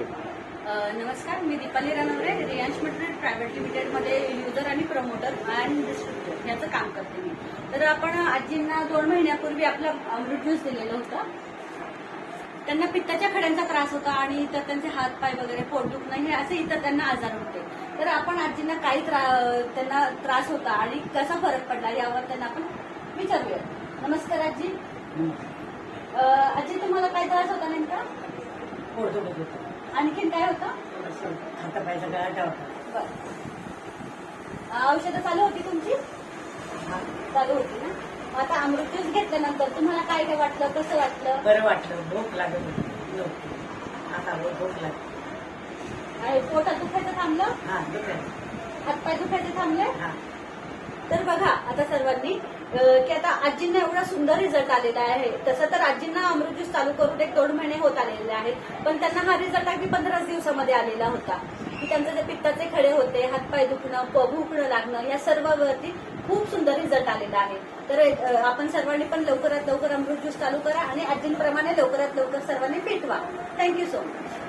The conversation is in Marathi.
ओके नमस्कार मी दीपाली रानवरे रियांश मटेरियल प्रायव्हेट लिमिटेडमध्ये युजर आणि प्रमोटर अँड डिस्ट्रीब्युटर याचं काम करते मी. तर आपण आजींना दोन महिन्यापूर्वी आपला अमृत ज्यूस दिलेलं होतं. त्यांना पित्ताच्या खड्यांचा त्रास होता आणि इतर त्यांचे हात पाय वगैरे पोट दुखणं हे असे इतर त्यांना आजार होते. तर आपण आजींना काही त्रा- त्यांना त्रास होता आणि कसा फरक पडला यावर त्यांना आपण विचारूया. नमस्कार आजी. आजी तुम्हाला काय त्रास होता नेमका? पोट दुखत होतं आणखीन काय होतं? थोडंसं हातापायचा गळाटा होता बरं. अ, औषधं चालू होती तुमची? हा, चालू होती ना? मग आता अमृत ज्यूस घेतल्यानंतर तुम्हाला काय काय वाटलं? कसं वाटलं? बरं वाटलं. भूक लागत होती नव्हती. आता भूक लागली. आणि पोटात दुखायचं थांबलं? हा दुखायला हातपाय दुखायचे थांबले? हा. तर बघा आता सर्वांनी की आता आजींना एवढा सुंदर रिझल्ट आलेला आहे. तसं तर आजींना अमृत ज्यूस चालू करून एक दोन महिने होत आलेले आहेत. पण त्यांना हा रिझल्ट अगदी पंधराच दिवसामध्ये आलेला होता. की त्यांचे जे पित्ताचे खडे होते हातपाय दुखणं प- भुकणं लागणं या सर्वावरती खूप सुंदर रिझल्ट आलेला आहे. तर आपण सर्वांनी पण लवकरात लवकर अमृत ज्यूस चालू करा आणि आजींप्रमाणे लवकरात लवकर सर्वांनी पिटवा थँक्यू सो मच